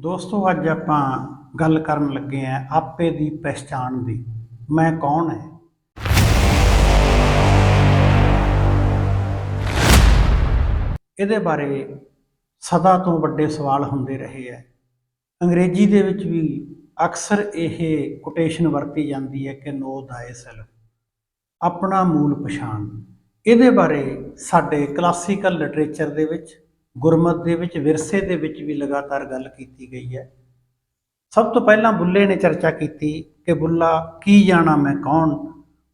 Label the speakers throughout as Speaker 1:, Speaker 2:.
Speaker 1: ਦੋਸਤੋ, ਅੱਜ ਆਪਾਂ ਗੱਲ ਕਰਨ ਲੱਗੇ ਆਂ ਆਪੇ ਦੀ ਪਹਿਚਾਣ ਦੀ। ਮੈਂ ਕੌਣ ਹੈ? ਇਹਦੇ ਬਾਰੇ ਸਦਾ ਤੋਂ ਵੱਡੇ ਸਵਾਲ ਹੁੰਦੇ ਰਹੇ ਹੈ। ਅੰਗਰੇਜ਼ੀ ਦੇ ਵਿੱਚ ਵੀ ਅਕਸਰ ਇਹ ਕੋਟੇਸ਼ਨ ਵਰਤੀ ਜਾਂਦੀ ਹੈ ਕਿ ਨੋ ਥਾਇਸੈਲਫ ਆਪਣਾ ਮੂਲ ਪਛਾਣ। ਇਹਦੇ ਬਾਰੇ ਸਾਡੇ ਕਲਾਸੀਕਲ ਲਿਟਰੇਚਰ ਦੇ ਵਿੱਚ ਗੁਰਮਤ ਦੇ ਵਿੱਚ, ਵਿਰਸੇ ਦੇ ਵਿੱਚ ਵੀ ਲਗਾਤਾਰ ਗੱਲ ਕੀਤੀ ਗਈ ਹੈ। ਸਭ ਤੋਂ ਪਹਿਲਾਂ ਬੁੱਲੇ ਨੇ ਚਰਚਾ ਕੀਤੀ ਕਿ ਬੁੱਲਾ ਕੀ ਜਾਣਾ, ਮੈਂ ਕੌਣ?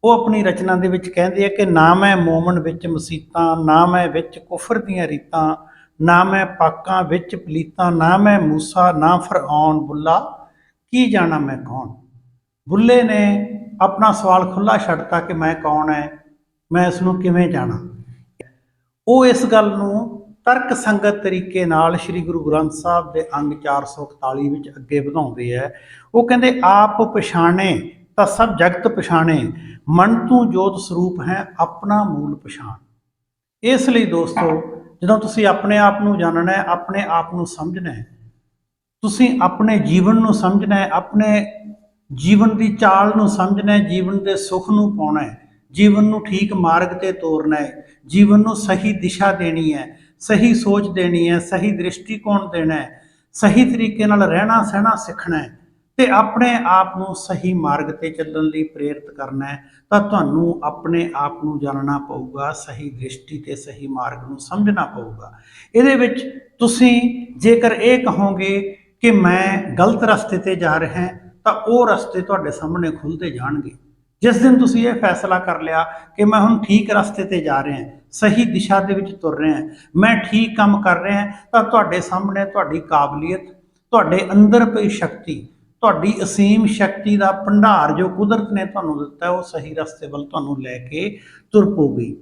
Speaker 1: ਉਹ ਆਪਣੀ ਰਚਨਾ ਦੇ ਵਿੱਚ ਕਹਿੰਦੇ ਆ ਕਿ ਨਾ ਮੈਂ ਮੋਮਨ ਵਿੱਚ ਮਸੀਤਾਂ, ਨਾ ਮੈਂ ਵਿੱਚ ਕੁਫਰ ਦੀਆਂ ਰੀਤਾਂ, ਨਾ ਮੈਂ ਪਾਕਾਂ ਵਿੱਚ ਪਲੀਤਾਂ, ਨਾ ਮੈਂ ਮੂਸਾ, ਨਾ ਫਰਆਉਨ। ਬੁੱਲਾ ਕੀ ਜਾਣਾ, ਮੈਂ ਕੌਣ? ਬੁੱਲੇ ਨੇ ਆਪਣਾ ਸਵਾਲ ਖੁੱਲਾ ਛੱਡਤਾ ਕਿ ਮੈਂ ਕੌਣ ਹੈ ਮੈਂ ਇਸ ਨੂੰ ਕਿਵੇਂ ਜਾਣਾ? ਉਹ ਇਸ ਗੱਲ ਨੂੰ ਤਰਕ ਸੰਗਤ ਤਰੀਕੇ ਨਾਲ ਸ੍ਰੀ ਗੁਰੂ ਗ੍ਰੰਥ ਸਾਹਿਬ ਦੇ ਅੰਗ 441 ਵਿੱਚ ਅੱਗੇ ਵਧਾਉਂਦੇ ਹੈ। ਉਹ ਕਹਿੰਦੇ, ਆਪ ਪਛਾਣੇ ਤਾਂ ਸਭ ਜਗਤ ਪਛਾਣੇ, ਮਨ ਤੂੰ ਜੋਤ ਸਰੂਪ ਹੈ, ਆਪਣਾ ਮੂਲ ਪਛਾਣ। ਇਸ ਲਈ ਦੋਸਤੋ, ਜਦੋਂ ਤੁਸੀਂ ਆਪਣੇ ਆਪ ਨੂੰ ਜਾਣਨਾ ਹੈ, ਆਪਣੇ ਆਪ ਨੂੰ ਸਮਝਣਾ ਹੈ, ਤੁਸੀਂ ਆਪਣੇ ਜੀਵਨ ਨੂੰ ਸਮਝਣਾ ਹੈ, ਆਪਣੇ ਜੀਵਨ ਦੀ ਚਾਲ ਨੂੰ ਸਮਝਣਾ ਹੈ, ਜੀਵਨ ਦੇ ਸੁੱਖ ਨੂੰ ਪਾਉਣਾ ਹੈ, ਜੀਵਨ ਨੂੰ ਠੀਕ ਮਾਰਗ ਤੇ ਤੋਰਨਾ ਹੈ, ਜੀਵਨ ਨੂੰ ਸਹੀ ਦਿਸ਼ਾ ਦੇਣੀ ਹੈ ਸਹੀ ਸੋਚ ਦੇਣੀ ਹੈ, ਸਹੀ ਦ੍ਰਿਸ਼ਟੀਕੋਣ ਦੇਣਾ ਹੈ, ਸਹੀ ਤਰੀਕੇ ਨਾਲ ਰਹਿਣਾ ਸਹਿਣਾ ਸਿੱਖਣਾ ਹੈ ਤੇ ਆਪਣੇ ਆਪ ਨੂੰ ਸਹੀ ਮਾਰਗ ਤੇ ਚੱਲਣ ਲਈ ਪ੍ਰੇਰਿਤ ਕਰਨਾ ਹੈ, ਤਾਂ ਤੁਹਾਨੂੰ ਆਪਣੇ ਆਪ ਨੂੰ ਜਾਣਨਾ ਪਊਗਾ, ਸਹੀ ਦ੍ਰਿਸ਼ਟੀ ਤੇ ਸਹੀ ਮਾਰਗ ਨੂੰ ਸਮਝਣਾ ਪਊਗਾ। ਇਹਦੇ ਵਿੱਚ ਤੁਸੀਂ ਜੇਕਰ ਇਹ ਕਹੋਗੇ ਕਿ ਮੈਂ ਗਲਤ ਰਸਤੇ ਤੇ ਜਾ ਰਿਹਾ ਹਾਂ, ਤਾਂ ਉਹ ਰਸਤੇ ਤੁਹਾਡੇ ਸਾਹਮਣੇ ਖੁੱਲਦੇ ਜਾਣਗੇ। ਜਿਸ ਦਿਨ ਤੁਸੀਂ ਇਹ ਫੈਸਲਾ ਕਰ ਲਿਆ ਕਿ ਮੈਂ ਹੁਣ ਠੀਕ ਰਸਤੇ ਤੇ ਜਾ ਰਿਹਾ ਹਾਂ ਸਹੀ ਦਿਸ਼ਾ ਦੇ ਵਿੱਚ ਤੁਰ ਰਿਹਾ ਮੈਂ ਠੀਕ ਕੰਮ ਕਰ ਰਿਹਾ ਤਾਂ ਤੁਹਾਡੇ ਸਾਹਮਣੇ ਤੁਹਾਡੀ ਕਾਬਲੀਅਤ, ਤੁਹਾਡੇ ਅੰਦਰ ਪਈ ਸ਼ਕਤੀ, ਤੁਹਾਡੀ ਅਸੀਮ ਸ਼ਕਤੀ ਦਾ ਭੰਡਾਰ ਜੋ ਕੁਦਰਤ ਨੇ ਤੁਹਾਨੂੰ ਦਿੱਤਾ, ਉਹ ਸਹੀ ਰਸਤੇ ਵੱਲ ਤੁਹਾਨੂੰ ਲੈ ਕੇ ਤੁਰ ਪਊਗੀ।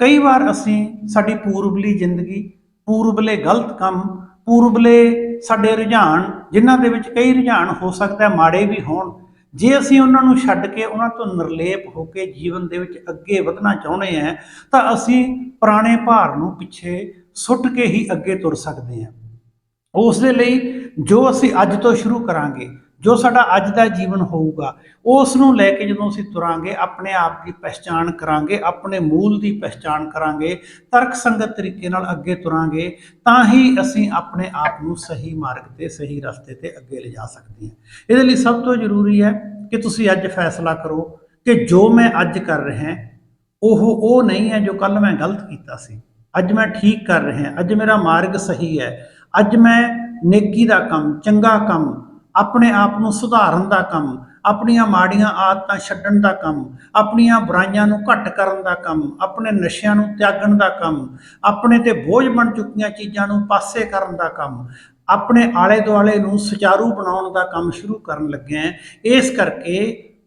Speaker 1: ਕਈ ਵਾਰ ਅਸੀਂ ਸਾਡੀ ਪੂਰਬਲੀ ਜ਼ਿੰਦਗੀ, ਪੂਰਬਲੇ ਗਲਤ ਕੰਮ, ਪੂਰਬਲੇ ਸਾਡੇ ਰੁਝਾਨ, ਜਿਨ੍ਹਾਂ ਦੇ ਵਿੱਚ ਕਈ ਰੁਝਾਨ ਹੋ ਸਕਦਾ ਮਾੜੇ ਵੀ ਹੋਣ ਜੇ ਅਸੀਂ ਉਹਨਾਂ ਨੂੰ ਛੱਡ ਕੇ ਉਹਨਾਂ ਤੋਂ ਨਿਰਲੇਪ ਹੋ ਕੇ ਜੀਵਨ ਦੇ ਵਿੱਚ ਅੱਗੇ ਵਧਣਾ ਚਾਹੁੰਦੇ ਹਾਂ, ਤਾਂ ਅਸੀਂ ਪੁਰਾਣੇ ਭਾਰ ਨੂੰ ਪਿੱਛੇ ਸੁੱਟ ਕੇ ਹੀ ਅੱਗੇ ਤੁਰ ਸਕਦੇ ਹਾਂ। ਉਸ ਦੇ ਲਈ ਜੋ ਅਸੀਂ ਅੱਜ ਤੋਂ ਸ਼ੁਰੂ ਕਰਾਂਗੇ ਜੋ ਸਾਡਾ ਅੱਜ ਦਾ ਜੀਵਨ ਹੋਊਗਾ, ਉਸ ਨੂੰ ਲੈ ਕੇ ਜਦੋਂ ਅਸੀਂ ਤੁਰਾਂਗੇ, ਆਪਣੇ ਆਪ ਦੀ ਪਹਿਚਾਣ ਕਰਾਂਗੇ, ਆਪਣੇ ਮੂਲ ਦੀ ਪਹਿਚਾਣ ਕਰਾਂਗੇ ਤਰਕ ਸੰਗਤ ਤਰੀਕੇ ਨਾਲ ਅੱਗੇ ਤੁਰਾਂਗੇ, ਤਾਂ ਹੀ ਅਸੀਂ ਆਪਣੇ ਆਪ ਨੂੰ ਸਹੀ ਮਾਰਗ ਤੇ, ਸਹੀ ਰਸਤੇ ਤੇ ਅੱਗੇ ਲਿਜਾ ਸਕਦੇ ਹਾਂ ਇਹਦੇ ਲਈ ਸਭ ਤੋਂ ਜ਼ਰੂਰੀ ਹੈ ਕਿ ਤੁਸੀਂ ਅੱਜ ਫੈਸਲਾ ਕਰੋ ਕਿ ਜੋ ਮੈਂ ਅੱਜ ਕਰ ਰਿਹਾ, ਉਹ ਉਹ ਨਹੀਂ ਹੈ ਜੋ ਕੱਲ ਮੈਂ ਗਲਤ ਕੀਤਾ ਸੀ। ਅੱਜ ਮੈਂ ਠੀਕ ਕਰ ਰਿਹਾ, ਅੱਜ ਮੇਰਾ ਮਾਰਗ ਸਹੀ ਹੈ। ਅੱਜ ਮੈਂ ਨੇਕੀ ਦਾ ਕੰਮ, ਚੰਗਾ ਕੰਮ ਆਪਣੇ ਆਪ ਨੂੰ ਸੁਧਾਰਨ ਦਾ ਕੰਮ, ਆਪਣੀਆਂ ਮਾੜੀਆਂ ਆਦਤਾਂ ਛੱਡਣ ਦਾ ਕੰਮ, ਆਪਣੀਆਂ ਬੁਰਾਈਆਂ ਨੂੰ ਘੱਟ ਕਰਨ ਦਾ ਕੰਮ, ਆਪਣੇ ਨਸ਼ਿਆਂ ਨੂੰ ਤਿਆਗਣ ਦਾ ਕੰਮ, ਆਪਣੇ ਤੇ ਬੋਝ ਬਣ ਚੁੱਕੀਆਂ ਚੀਜ਼ਾਂ ਨੂੰ ਪਾਸੇ ਕਰਨ ਦਾ ਕੰਮ, ਆਪਣੇ ਆਲੇ ਦੁਆਲੇ ਨੂੰ ਸੁਚਾਰੂ ਬਣਾਉਣ ਦਾ ਕੰਮ ਸ਼ੁਰੂ ਕਰਨ ਲੱਗੇ ਹਾਂ। ਇਸ ਕਰਕੇ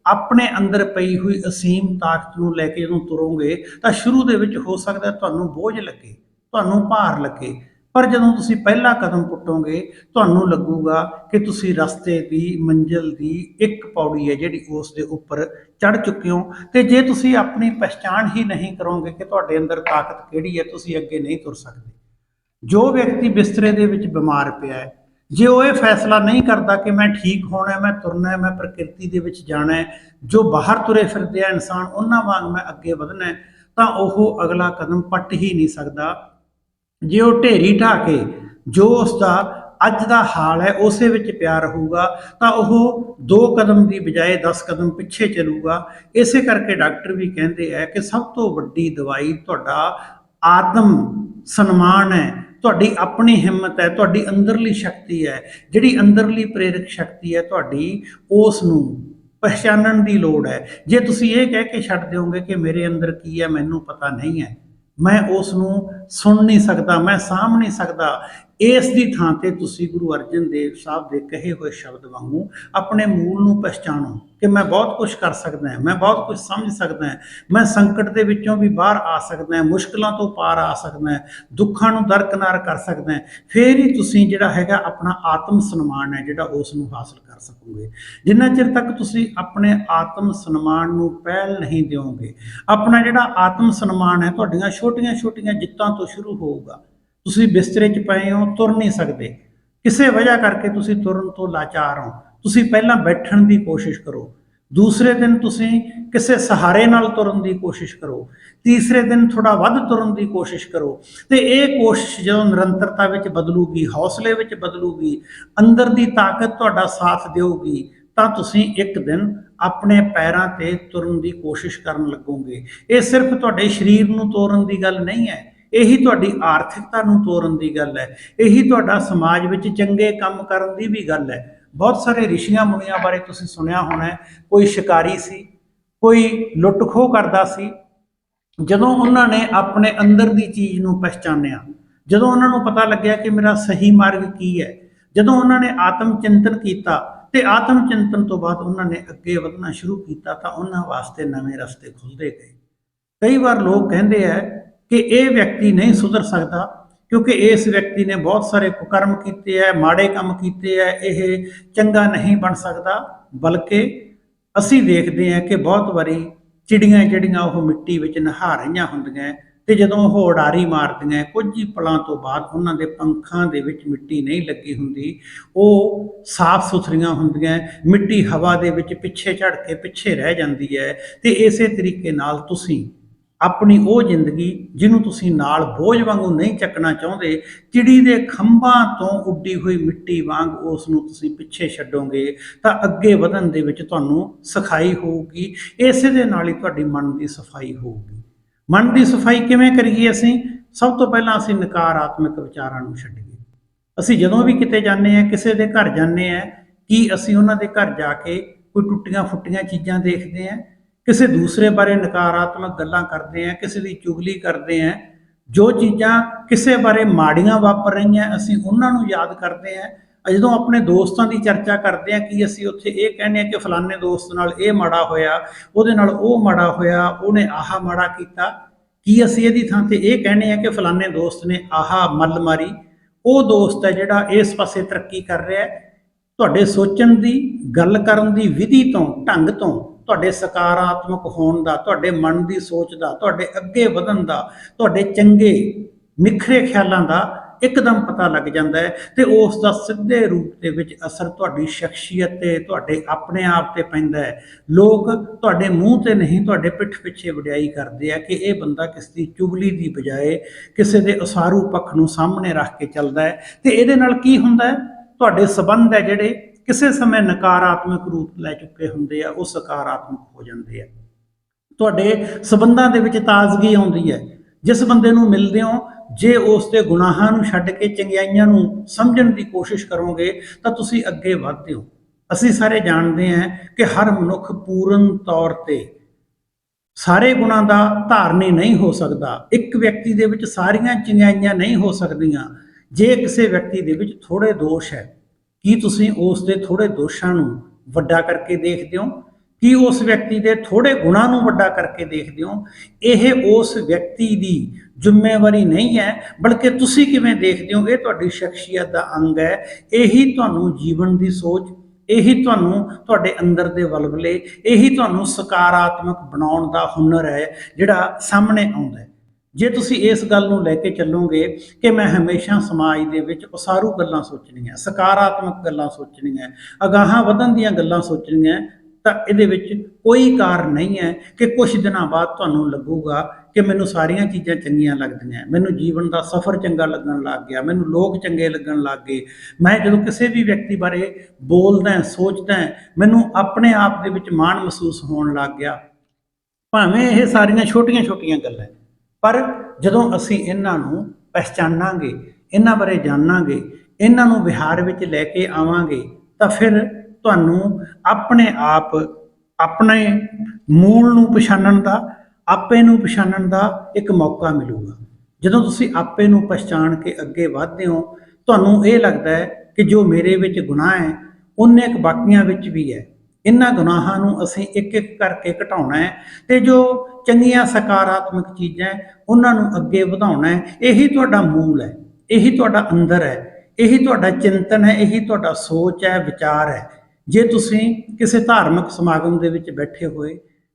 Speaker 1: ਆਪਣੇ ਅੰਦਰ ਪਈ ਹੋਈ ਅਸੀਮ ਤਾਕਤ ਨੂੰ ਲੈ ਕੇ ਜਦੋਂ ਤੁਰੋਗੇ ਤਾਂ ਸ਼ੁਰੂ ਦੇ ਵਿੱਚ ਹੋ ਸਕਦਾ ਤੁਹਾਨੂੰ ਬੋਝ ਲੱਗੇ, ਤੁਹਾਨੂੰ ਭਾਰ ਲੱਗੇ ਪਰ ਜਦੋਂ ਤੁਸੀਂ ਪਹਿਲਾ ਕਦਮ ਪੁੱਟੋਗੇ, ਤੁਹਾਨੂੰ ਲੱਗੂਗਾ ਕਿ ਤੁਸੀਂ ਰਸਤੇ ਦੀ, ਮੰਜ਼ਿਲ ਦੀ ਇੱਕ ਪੌੜੀ ਹੈ ਜਿਹੜੀ ਉਸ ਦੇ ਉੱਪਰ ਚੜ ਚੁੱਕੇ ਹੋ। ਤੇ ਜੇ ਤੁਸੀਂ ਆਪਣੀ ਪਛਾਣ ਹੀ ਨਹੀਂ ਕਰੋਗੇ ਕਿ ਤੁਹਾਡੇ ਅੰਦਰ ਤਾਕਤ ਕਿਹੜੀ ਹੈ, ਤੁਸੀਂ ਅੱਗੇ ਨਹੀਂ ਤੁਰ ਸਕਦੇ। ਜੋ ਵਿਅਕਤੀ ਬਿਸਤਰੇ ਦੇ ਵਿੱਚ ਬਿਮਾਰ ਪਿਆ ਹੈ, ਜੇ ਉਹ ਇਹ ਫੈਸਲਾ ਨਹੀਂ ਕਰਦਾ ਕਿ ਮੈਂ ਠੀਕ ਹੋਣਾ ਮੈਂ ਤੁਰਨਾ ਮੈਂ ਪ੍ਰਕਿਰਤੀ ਦੇ ਵਿੱਚ ਜਾਣਾ ਜੋ ਬਾਹਰ ਤੁਰੇ ਫਿਰਦੇ ਆ ਇਨਸਾਨ, ਉਹਨਾਂ ਵਾਂਗ ਮੈਂ ਅੱਗੇ ਵਧਣਾ ਤਾਂ ਉਹ ਅਗਲਾ ਕਦਮ ਪੱਟ ਹੀ ਨਹੀਂ ਸਕਦਾ। ਜੇ ਉਹ ਢੇਰੀ ਢਾ ਕੇ ਜੋ ਉਸ ਦਾ ਅੱਜ ਦਾ ਹਾਲ ਹੈ, ਉਸੇ ਵਿੱਚ ਪਿਆ ਰਹੂਗਾ ਤਾਂ ਉਹ ਦੋ ਕਦਮ ਦੀ ਬਜਾਏ 10 ਕਦਮ ਪਿੱਛੇ ਚੱਲੂਗਾ। ਇਸੇ ਕਰਕੇ ਡਾਕਟਰ ਵੀ ਕਹਿੰਦੇ ਆ ਕਿ ਸਭ ਤੋਂ ਵੱਡੀ ਦਵਾਈ ਤੁਹਾਡਾ ਆਤਮ ਸਨਮਾਨ ਹੈ, ਤੁਹਾਡੀ ਆਪਣੀ ਹਿੰਮਤ ਹੈ, ਤੁਹਾਡੀ ਅੰਦਰਲੀ ਸ਼ਕਤੀ ਹੈ, ਜਿਹੜੀ ਅੰਦਰਲੀ ਪ੍ਰੇਰਕ ਸ਼ਕਤੀ ਹੈ, ਤੁਹਾਡੀ ਉਸ ਨੂੰ ਪਹਿਚਾਨਣ ਦੀ ਲੋੜ ਹੈ। ਜੇ ਤੁਸੀਂ ਇਹ ਕਹਿ ਕੇ ਛੱਡ ਦਿਓਗੇ ਕਿ ਮੇਰੇ ਅੰਦਰ ਕੀ ਹੈ, ਮੈਨੂੰ ਪਤਾ ਨਹੀਂ ਹੈ। ਮੈਂ ਉਸ ਨੂੰ ਸੁਣ ਨਹੀਂ ਸਕਦਾ ਮੈਂ ਸਾਂਭ ਨਹੀਂ ਸਕਦਾ। ਇਸ ਦੀ ਥਾਂ ਤੇ ਤੁਸੀਂ ਗੁਰੂ ਅਰਜਨ ਦੇਵ ਸਾਹਿਬ ਦੇ ਕਹੇ ਹੋਏ ਸ਼ਬਦ ਵਾਂਗੂ ਆਪਣੇ ਮੂਲ ਨੂੰ ਪਛਾਣੋ ਕਿ ਮੈਂ ਬਹੁਤ ਕੁਝ ਕਰ ਸਕਦਾ ਹਾਂ, ਮੈਂ ਬਹੁਤ ਕੁਝ ਸਮਝ ਸਕਦਾ ਹਾਂ, ਮੈਂ ਸੰਕਟ ਦੇ ਵਿੱਚੋਂ ਵੀ ਬਾਹਰ ਆ ਸਕਦਾ ਹਾਂ, ਮੁਸ਼ਕਲਾਂ ਤੋਂ ਪਾਰ ਆ ਸਕਦਾ ਹਾਂ, ਦੁੱਖਾਂ ਨੂੰ ਦਰਕਨਾਰ ਕਰ ਸਕਦਾ ਹਾਂ, ਫੇਰ ਹੀ ਤੁਸੀਂ ਜਿਹੜਾ ਹੈਗਾ ਆਪਣਾ ਆਤਮ ਸਨਮਾਨ ਹੈ ਜਿਹੜਾ ਉਸ ਨੂੰ ਹਾਸਲ ਕਰ ਸਕੋਗੇ। ਜਿੰਨਾ ਚਿਰ ਤੱਕ ਤੁਸੀਂ ਆਪਣੇ ਆਤਮ ਸਨਮਾਨ ਨੂੰ ਪਹਿਲ ਨਹੀਂ ਦਿਓਗੇ, ਆਪਣਾ ਜਿਹੜਾ ਆਤਮ ਸਨਮਾਨ ਹੈ ਤੁਹਾਡੀਆਂ ਛੋਟੀਆਂ-ਛੋਟੀਆਂ ਜਿੱਤਾਂ ਤੋਂ ਸ਼ੁਰੂ ਹੋਊਗਾ। ਤੁਸੀਂ ਬਿਸਤਰੇ 'ਚ ਪਏ ਹੋ, ਤੁਰ ਨਹੀਂ ਸਕਦੇ। ਕਿਸੇ ਵਜ੍ਹਾ ਕਰਕੇ ਤੁਸੀਂ ਤੁਰਨ ਤੋਂ ਲਾਚਾਰ ਹੋ। ਤੁਸੀਂ ਪਹਿਲਾਂ ਬੈਠਣ ਦੀ ਕੋਸ਼ਿਸ਼ ਕਰੋ। ਦੂਸਰੇ ਦਿਨ ਤੁਸੀਂ ਕਿਸੇ ਸਹਾਰੇ ਨਾਲ ਤੁਰਨ ਦੀ ਕੋਸ਼ਿਸ਼ ਕਰੋ। ਤੀਸਰੇ ਦਿਨ ਥੋੜਾ ਵੱਧ ਤੁਰਨ ਦੀ ਕੋਸ਼ਿਸ਼ ਕਰੋ। ਤੇ ਇਹ ਕੋਸ਼ਿਸ਼ ਜਦੋਂ ਨਿਰੰਤਰਤਾ ਵਿੱਚ ਬਦਲੂਗੀ, ਹੌਸਲੇ ਵਿੱਚ ਬਦਲੂਗੀ, ਅੰਦਰ ਦੀ ਤਾਕਤ ਤੁਹਾਡਾ ਸਾਥ ਦੇਊਗੀ, ਤਾਂ ਤੁਸੀਂ ਇੱਕ ਦਿਨ ਆਪਣੇ ਪੈਰਾਂ ਤੇ ਤੁਰਨ ਦੀ ਕੋਸ਼ਿਸ਼ ਕਰਨ ਲੱਗੋਗੇ। ਇਹ ਸਿਰਫ ਤੁਹਾਡੇ ਸਰੀਰ ਨੂੰ ਤੋਰਨ ਦੀ ਗੱਲ ਨਹੀਂ ਹੈ। ਇਹੀ ਤੁਹਾਡੀ ਆਰਥਿਕਤਾ ਨੂੰ ਤੋਰਨ ਦੀ ਗੱਲ ਹੈ। ਇਹੀ ਤੁਹਾਡਾ ਸਮਾਜ ਵਿੱਚ ਚੰਗੇ ਕੰਮ ਕਰਨ ਦੀ ਵੀ ਗੱਲ ਹੈ। ਬਹੁਤ ਸਾਰੇ ਰਿਸ਼ੀਆਂ ਮੁਨੀਆਂ ਬਾਰੇ ਤੁਸੀਂ ਸੁਣਿਆ ਹੋਣਾ ਕੋਈ ਸ਼ਿਕਾਰੀ ਸੀ, ਕੋਈ ਲੁੱਟ ਖੋਹ ਕਰਦਾ ਸੀ। ਜਦੋਂ ਉਹਨਾਂ ਨੇ ਆਪਣੇ ਅੰਦਰ ਦੀ ਚੀਜ਼ ਨੂੰ ਪਛਾਣਿਆ ਜਦੋਂ ਉਹਨਾਂ ਨੂੰ ਪਤਾ ਲੱਗਿਆ ਕਿ ਮੇਰਾ ਸਹੀ ਮਾਰਗ ਕੀ ਹੈ, ਜਦੋਂ ਉਹਨਾਂ ਨੇ ਆਤਮ ਚਿੰਤਨ ਕੀਤਾ ਤੇ ਆਤਮ ਚਿੰਤਨ ਤੋਂ ਬਾਅਦ ਉਹਨਾਂ ਨੇ ਅੱਗੇ ਵਧਣਾ ਸ਼ੁਰੂ ਕੀਤਾ ਤਾਂ ਉਹਨਾਂ ਵਾਸਤੇ ਨਵੇਂ ਰਸਤੇ ਖੁੱਲਦੇ ਗਏ। ਕਈ ਵਾਰ ਲੋਕ ਕਹਿੰਦੇ ਆ ਕਿ ਇਹ ਵਿਅਕਤੀ ਨਹੀਂ ਸੁਧਰ ਸਕਦਾ, ਕਿਉਂਕਿ ਇਸ ਵਿਅਕਤੀ ਨੇ ਬਹੁਤ ਸਾਰੇ ਕੁਕਰਮ ਕੀਤੇ ਹੈ, ਮਾੜੇ ਕੰਮ ਕੀਤੇ ਹੈ, ਇਹ ਚੰਗਾ ਨਹੀਂ ਬਣ ਸਕਦਾ, ਬਲਕਿ ਅਸੀਂ ਦੇਖਦੇ ਹਾਂ ਕਿ ਬਹੁਤ ਵਾਰੀ ਚਿੜੀਆਂ ਜਿਹੜੀਆਂ ਉਹ ਮਿੱਟੀ ਵਿੱਚ ਨਹਾ ਰਹੀਆਂ ਹੁੰਦੀਆਂ ਤੇ ਜਦੋਂ ਉਹ ਉਡਾਰੀ ਮਾਰਦੀਆਂ ਕੁਝ ਹੀ ਪਲਾਂ ਤੋਂ ਬਾਅਦ ਉਹਨਾਂ ਦੇ ਪੰਖਾਂ ਦੇ ਵਿੱਚ ਮਿੱਟੀ ਨਹੀਂ ਲੱਗੀ ਹੁੰਦੀ, ਉਹ ਸਾਫ਼ ਸੁਥਰੀਆਂ ਹੁੰਦੀਆਂ ਮਿੱਟੀ ਹਵਾ ਦੇ ਵਿੱਚ ਪਿੱਛੇ ਝੜ ਕੇ ਪਿੱਛੇ ਰਹਿ ਜਾਂਦੀ ਹੈ ਤੇ ਇਸੇ ਤਰੀਕੇ ਨਾਲ ਤੁਸੀਂ ਆਪਣੀ ਉਹ ਜ਼ਿੰਦਗੀ ਜਿਹਨੂੰ ਤੁਸੀਂ ਨਾਲ ਬੋਝ ਵਾਂਗੂ ਨਹੀਂ ਚੱਕਣਾ ਚਾਹੁੰਦੇ, ਚਿੜੀ ਦੇ ਖੰਭਾਂ ਤੋਂ ਉੱਡੀ ਹੋਈ ਮਿੱਟੀ ਵਾਂਗ ਉਸ ਨੂੰ ਤੁਸੀਂ ਪਿੱਛੇ ਛੱਡੋਗੇ, ਤਾਂ ਅੱਗੇ ਵਧਣ ਦੇ ਵਿੱਚ ਤੁਹਾਨੂੰ ਸਖਾਈ ਹੋਊਗੀ, ਇਸੇ ਦੇ ਨਾਲ ਹੀ ਤੁਹਾਡੀ ਮਨ ਦੀ ਸਫ਼ਾਈ ਹੋਊਗੀ। ਮਨ ਦੀ ਸਫ਼ਾਈ ਕਿਵੇਂ ਕਰੀਏ ਅਸੀਂ? ਸਭ ਤੋਂ ਪਹਿਲਾਂ ਅਸੀਂ ਨਕਾਰਾਤਮਕ ਵਿਚਾਰਾਂ ਨੂੰ ਛੱਡੀਏ। ਅਸੀਂ ਜਦੋਂ ਵੀ ਕਿਤੇ ਜਾਂਦੇ ਆ ਕਿਸੇ ਦੇ ਘਰ ਜਾਂਦੇ ਆ ਕੀ ਅਸੀਂ ਉਹਨਾਂ ਦੇ ਘਰ ਜਾ ਕੇ ਕੋਈ ਟੁੱਟੀਆਂ ਫੁੱਟੀਆਂ ਚੀਜ਼ਾਂ ਦੇਖਦੇ ਆ ਕਿਸੇ ਦੂਸਰੇ ਬਾਰੇ ਨਕਾਰਾਤਮਕ ਗੱਲਾਂ ਕਰਦੇ ਆ, ਕਿਸੇ ਦੀ ਚੁਗਲੀ ਕਰਦੇ ਆ, ਜੋ ਚੀਜ਼ਾਂ ਕਿਸੇ ਬਾਰੇ ਮਾੜੀਆਂ ਵਾਪਰ ਰਹੀਆਂ, ਅਸੀਂ ਉਹਨਾਂ ਨੂੰ ਯਾਦ ਕਰਦੇ ਆ। ਜਦੋਂ ਆਪਣੇ ਦੋਸਤਾਂ ਦੀ ਚਰਚਾ ਕਰਦੇ ਆ ਕਿ ਅਸੀਂ ਉੱਥੇ ਇਹ ਕਹਿੰਦੇ ਆ ਕਿ ਫਲਾਣੇ ਦੋਸਤ ਨਾਲ ਇਹ ਮਾੜਾ ਹੋਇਆ, ਉਹਦੇ ਨਾਲ ਉਹ ਮਾੜਾ ਹੋਇਆ, ਉਹਨੇ ਆਹਾ ਮਾੜਾ ਕੀਤਾ, ਕੀ ਅਸੀਂ ਇਹਦੀ ਥਾਂ ਤੇ ਇਹ ਕਹਿੰਦੇ ਆ ਕਿ ਫਲਾਣੇ ਦੋਸਤ ਨੇ ਆਹਾ ਮੱਲ ਮਾਰੀ? ਉਹ ਦੋਸਤ ਹੈ ਜਿਹੜਾ ਇਸ ਪਾਸੇ ਤਰੱਕੀ ਕਰ ਰਿਹਾ ਹੈ। ਤੁਹਾਡੇ ਸੋਚਣ ਦੀ, ਗੱਲ ਕਰਨ ਦੀ ਵਿਧੀ ਤੋਂ, ਢੰਗ ਤੋਂ ਤੁਹਾਡੇ ਸਕਾਰਾਤਮਕ ਹੋਣ ਦਾ, ਤੁਹਾਡੇ ਮਨ ਦੀ ਸੋਚ ਦਾ, ਤੁਹਾਡੇ ਅੱਗੇ ਵਧਣ ਦਾ, ਤੁਹਾਡੇ ਚੰਗੇ, ਨਿਖਰੇ ਖਿਆਲਾਂ ਦਾ ਇੱਕਦਮ ਪਤਾ ਲੱਗ ਜਾਂਦਾ ਹੈ ਤੇ ਉਸ ਦਾ ਸਿੱਧੇ ਰੂਪ ਦੇ ਵਿੱਚ ਅਸਰ ਤੁਹਾਡੀ ਸ਼ਖਸੀਅਤ ਤੇ, ਤੁਹਾਡੇ ਆਪਣੇ ਆਪ ਤੇ ਪੈਂਦਾ ਹੈ। ਲੋਕ ਤੁਹਾਡੇ ਮੂੰਹ ਤੇ ਨਹੀਂ, ਤੁਹਾਡੇ ਪਿੱਠ ਪਿੱਛੇ ਵਡਿਆਈ ਕਰਦੇ ਆ ਕਿ ਇਹ ਬੰਦਾ ਕਿਸ ਦੀ ਚੁਗਲੀ ਦੀ ਬਜਾਏ ਕਿਸੇ ਦੇ ਉਸਾਰੂ ਪੱਖ ਨੂੰ ਸਾਹਮਣੇ ਰੱਖ ਕੇ ਚੱਲਦਾ ਹੈ ਤੇ ਇਹਦੇ ਨਾਲ ਕੀ ਹੁੰਦਾ ਹੈ? ਤੁਹਾਡੇ ਸਬੰਧ ਹੈ ਜਿਹੜੇ ਕਿਸੇ ਸਮੇਂ ਨਕਾਰਾਤਮਕ ਰੂਪ ਲੈ ਚੁੱਕੇ ਹੁੰਦੇ ਆ, ਉਹ ਸਕਾਰਾਤਮਕ ਹੋ ਜਾਂਦੇ ਆ। ਤੁਹਾਡੇ ਸਬੰਧਾਂ ਦੇ ਵਿੱਚ ਤਾਜ਼ਗੀ ਆਉਂਦੀ ਹੈ। ਜਿਸ ਬੰਦੇ ਨੂੰ ਮਿਲਦੇ ਹੋ, ਜੇ ਉਸ ਦੇ ਗੁਨਾਹਾਂ ਨੂੰ ਛੱਡ ਕੇ ਚੰਗਿਆਈਆਂ ਨੂੰ ਸਮਝਣ ਦੀ ਕੋਸ਼ਿਸ਼ ਕਰੋਗੇ, ਤਾਂ ਤੁਸੀਂ ਅੱਗੇ ਵਧਦੇ ਹੋ। ਅਸੀਂ ਸਾਰੇ ਜਾਣਦੇ ਹਾਂ ਕਿ ਹਰ ਮਨੁੱਖ ਪੂਰਨ ਤੌਰ ਤੇ ਸਾਰੇ ਗੁਣਾਂ ਦਾ ਧਾਰਨੀ ਨਹੀਂ ਹੋ ਸਕਦਾ। ਇੱਕ ਵਿਅਕਤੀ ਦੇ ਵਿੱਚ ਸਾਰੀਆਂ ਚੰਗਿਆਈਆਂ ਨਹੀਂ ਹੋ ਸਕਦੀਆਂ। ਜੇ ਕਿਸੇ ਵਿਅਕਤੀ ਦੇ ਵਿੱਚ ਥੋੜੇ ਦੋਸ਼ ਹੈ ਕੀ ਤੁਸੀਂ ਉਸ ਦੇ ਥੋੜੇ ਦੋਸ਼ਾਂ ਨੂੰ ਵੱਡਾ ਕਰਕੇ ਦੇਖਦੇ ਹੋ? ਕੀ ਉਸ ਵਿਅਕਤੀ ਦੇ ਥੋੜੇ ਗੁਣਾਂ ਨੂੰ ਵੱਡਾ ਕਰਕੇ ਦੇਖਦੇ ਹੋ? ਇਹ ਉਸ ਵਿਅਕਤੀ ਦੀ ਜ਼ਿੰਮੇਵਾਰੀ ਨਹੀਂ ਹੈ, ਬਲਕਿ ਤੁਸੀਂ ਕਿਵੇਂ ਦੇਖਦੇ ਹੋ? ਇਹ ਤੁਹਾਡੀ ਸ਼ਖਸੀਅਤ ਦਾ ਅੰਗ ਹੈ। ਇਹੀ ਤੁਹਾਨੂੰ ਜੀਵਨ ਦੀ ਸੋਚ, ਇਹੀ ਤੁਹਾਨੂੰ ਤੁਹਾਡੇ ਅੰਦਰ ਦੇ ਵਲਵਲੇ, ਇਹੀ ਤੁਹਾਨੂੰ ਸਕਾਰਾਤਮਕ ਬਣਾਉਣ ਦਾ ਹੁਨਰ ਹੈ, ਜਿਹੜਾ ਸਾਹਮਣੇ ਆਉਂਦਾ ਹੈ। ਜੇ ਤੁਸੀਂ ਇਸ ਗੱਲ ਨੂੰ ਲੈ ਕੇ ਚੱਲੋਗੇ ਕਿ ਮੈਂ ਹਮੇਸ਼ਾ ਸਮਾਜ ਦੇ ਵਿੱਚ ਉਸਾਰੂ ਗੱਲਾਂ ਸੋਚਣੀਆਂ, ਸਕਾਰਾਤਮਕ ਗੱਲਾਂ ਸੋਚਣੀਆਂ, ਅਗਾਹਾਂ ਵਧਣ ਦੀਆਂ ਗੱਲਾਂ ਸੋਚਣੀਆਂ, ਤਾਂ ਇਹਦੇ ਵਿੱਚ ਕੋਈ ਕਾਰਨ ਨਹੀਂ ਹੈ ਕਿ ਕੁਝ ਦਿਨਾਂ ਬਾਅਦ ਤੁਹਾਨੂੰ ਲੱਗੂਗਾ ਕਿ ਮੈਨੂੰ ਸਾਰੀਆਂ ਚੀਜ਼ਾਂ ਚੰਗੀਆਂ ਲੱਗਦੀਆਂ। ਮੈਨੂੰ ਜੀਵਨ ਦਾ ਸਫ਼ਰ ਚੰਗਾ ਲੱਗਣ ਲੱਗ ਗਿਆ, ਮੈਨੂੰ ਲੋਕ ਚੰਗੇ ਲੱਗਣ ਲੱਗ ਗਏ। ਮੈਂ ਜਦੋਂ ਕਿਸੇ ਵੀ ਵਿਅਕਤੀ ਬਾਰੇ ਬੋਲਦਾ ਸੋਚਦਾ ਮੈਨੂੰ ਆਪਣੇ ਆਪ ਦੇ ਵਿੱਚ ਮਾਣ ਮਹਿਸੂਸ ਹੋਣ ਲੱਗ ਗਿਆ। ਭਾਵੇਂ ਇਹ ਸਾਰੀਆਂ ਛੋਟੀਆਂ-ਛੋਟੀਆਂ ਗੱਲਾਂ ਪਰ ਜਦੋਂ ਅਸੀਂ ਇਹਨਾਂ ਨੂੰ ਪਹਿਚਾਨਾਂਗੇ, ਇਹਨਾਂ ਬਾਰੇ ਜਾਣਾਂਗੇ, ਇਹਨਾਂ ਨੂੰ ਵਿਹਾਰ ਵਿੱਚ ਲੈ ਕੇ ਆਵਾਂਗੇ, ਤਾਂ ਫਿਰ ਤੁਹਾਨੂੰ ਆਪਣੇ ਆਪ, ਆਪਣੇ ਮੂਲ ਨੂੰ ਪਛਾਣਨ ਦਾ, ਆਪੇ ਨੂੰ ਪਛਾਣਨ ਦਾ ਇੱਕ ਮੌਕਾ ਮਿਲੂਗਾ। ਜਦੋਂ ਤੁਸੀਂ ਆਪੇ ਨੂੰ ਪਛਾਣ ਕੇ ਅੱਗੇ ਵਧਦੇ ਹੋ, ਤੁਹਾਨੂੰ ਇਹ ਲੱਗਦਾ ਹੈ ਕਿ ਜੋ ਮੇਰੇ ਵਿੱਚ ਗੁਨਾਹ ਹੈ, ਉਹਨੇ ਕੁ ਬਾਕੀਆਂ ਵਿੱਚ ਵੀ ਹੈ। ਇਹਨਾਂ ਗੁਨਾਹਾਂ ਨੂੰ ਅਸੀਂ ਇੱਕ ਇੱਕ ਕਰਕੇ ਘਟਾਉਣਾ ਹੈ ਤੇ ਜੋ ਚੰਗੀਆਂ ਸਕਾਰਾਤਮਕ ਚੀਜ਼ਾਂ ਉਹਨਾਂ ਨੂੰ ਅੱਗੇ ਵਧਾਉਣਾ ਹੈ। ਇਹੀ ਤੁਹਾਡਾ ਮੂਲ ਹੈ, ਇਹੀ ਤੁਹਾਡਾ ਅੰਦਰ ਹੈ, ਇਹੀ ਤੁਹਾਡਾ ਚਿੰਤਨ ਹੈ, ਇਹੀ ਤੁਹਾਡਾ ਸੋਚ ਹੈ, ਵਿਚਾਰ ਹੈ। ਜੇ ਤੁਸੀਂ ਕਿਸੇ ਧਾਰਮਿਕ ਸਮਾਗਮ ਦੇ ਵਿੱਚ ਬੈਠੇ ਹੋਏ,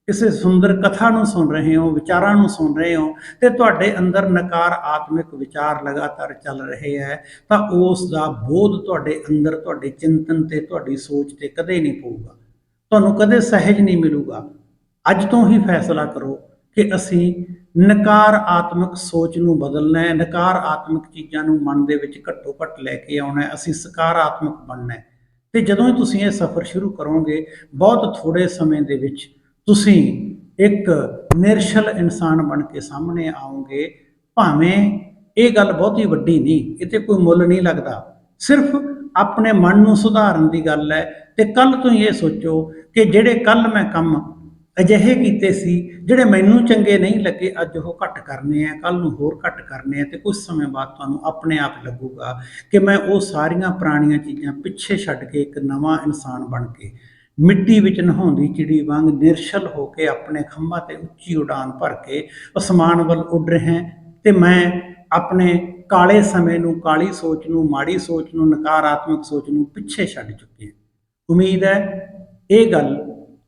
Speaker 1: ਕਿਸੇ ਸੁੰਦਰ ਕਥਾ ਨੂੰ ਸੁਣ ਰਹੇ ਹੋ, ਵਿਚਾਰਾਂ ਨੂੰ ਸੁਣ ਰਹੇ ਹੋ, ਤੇ ਤੁਹਾਡੇ ਅੰਦਰ ਨਕਾਰਾਤਮਕ ਵਿਚਾਰ ਲਗਾਤਾਰ ਚੱਲ ਰਹੇ ਹੈ, ਤਾਂ ਉਸ ਦਾ ਬੋਧ ਤੁਹਾਡੇ ਅੰਦਰ, ਤੁਹਾਡੇ ਚਿੰਤਨ ਤੇ, ਤੁਹਾਡੀ ਸੋਚ ਤੇ ਕਦੇ ਨਹੀਂ ਪਊਗਾ। ਤੁਹਾਨੂੰ ਕਦੇ ਸਹਿਜ ਨਹੀਂ ਮਿਲੂਗਾ। ਅੱਜ ਤੋਂ ਹੀ ਫੈਸਲਾ ਕਰੋ ਕਿ ਅਸੀਂ ਨਕਾਰਾਤਮਕ ਸੋਚ ਨੂੰ ਬਦਲਣਾ ਹੈ ਨਕਾਰਾਤਮਕ ਚੀਜ਼ਾਂ ਨੂੰ ਮਨ ਦੇ ਵਿੱਚ ਘੱਟੋ ਘੱਟ ਲੈ ਕੇ ਆਉਣਾ ਹੈ, ਅਸੀਂ ਸਕਾਰਾਤਮਕ ਬਣਨਾ ਹੈ। ਤੇ ਜਦੋਂ ਹੀ ਤੁਸੀਂ ਇਹ ਸਫ਼ਰ ਸ਼ੁਰੂ ਕਰੋਗੇ, ਬਹੁਤ ਥੋੜੇ ਸਮੇਂ ਦੇ ਵਿੱਚ ਤੁਸੀਂ ਇੱਕ ਨਿਰਸ਼ਲ ਇਨਸਾਨ ਬਣ ਕੇ ਸਾਹਮਣੇ ਆਓਗੇ, ਭਾਵੇਂ ਇਹ ਗੱਲ ਬਹੁਤੀ ਵੱਡੀ ਨਹੀਂ ਇਹ ਤੇ ਕੋਈ ਮੁੱਲ ਨਹੀਂ ਲੱਗਦਾ। ਸਿਰਫ ਆਪਣੇ ਮਨ ਨੂੰ ਸੁਧਾਰਨ ਦੀ ਗੱਲ ਹੈ ਤੇ ਕੱਲ ਤੋਂ ਹੀ ਇਹ ਸੋਚੋ ਕਿ ਜਿਹੜੇ ਕੱਲ ਮੈਂ ਕੰਮ ਅਜਿਹੇ ਕੀਤੇ ਸੀ ਜਿਹੜੇ ਮੈਨੂੰ ਚੰਗੇ ਨਹੀਂ ਲੱਗੇ, ਅੱਜ ਉਹ ਘੱਟ ਕਰਨੇ ਆ ਕੱਲ ਨੂੰ ਹੋਰ ਘੱਟ ਕਰਨੇ ਆ ਤੇ ਕੁਝ ਸਮੇਂ ਬਾਅਦ ਤੁਹਾਨੂੰ ਆਪਣੇ ਆਪ ਲੱਗੂਗਾ ਕਿ ਮੈਂ ਉਹ ਸਾਰੀਆਂ ਪੁਰਾਣੀਆਂ ਚੀਜ਼ਾਂ ਪਿੱਛੇ ਛੱਡ ਕੇ ਇੱਕ ਨਵਾਂ ਇਨਸਾਨ ਬਣ ਕੇ ਮਿੱਟੀ ਵਿੱਚ ਨਹਾਉਂਦੀ ਚਿੜੀ ਵਾਂਗ ਨਿਰਸ਼ਲ ਹੋ ਕੇ ਆਪਣੇ ਖੰਭਾਂ ਤੇ ਉੱਚੀ ਉਡਾਨ ਭਰ ਕੇ ਅਸਮਾਨ ਵੱਲ ਉੱਡ ਰਿਹਾ ਤੇ ਮੈਂ ਆਪਣੇ ਕਾਲੇ ਸਮੇਂ ਨੂੰ, ਕਾਲੀ ਸੋਚ ਨੂੰ, ਮਾੜੀ ਸੋਚ ਨੂੰ, ਨਕਾਰਾਤਮਕ ਸੋਚ ਨੂੰ ਪਿੱਛੇ ਛੱਡ ਚੁੱਕੇ ਹਾਂ ਉਮੀਦ ਹੈ ਇਹ ਗੱਲ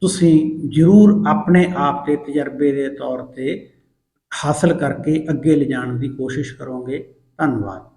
Speaker 1: ਤੁਸੀਂ ਜ਼ਰੂਰ ਆਪਣੇ ਆਪ ਦੇ ਤਜਰਬੇ ਦੇ ਤੌਰ ਤੇ ਹਾਸਲ ਕਰਕੇ ਅੱਗੇ ਲਿਜਾਣ ਦੀ ਕੋਸ਼ਿਸ਼ ਕਰੋਗੇ। ਧੰਨਵਾਦ।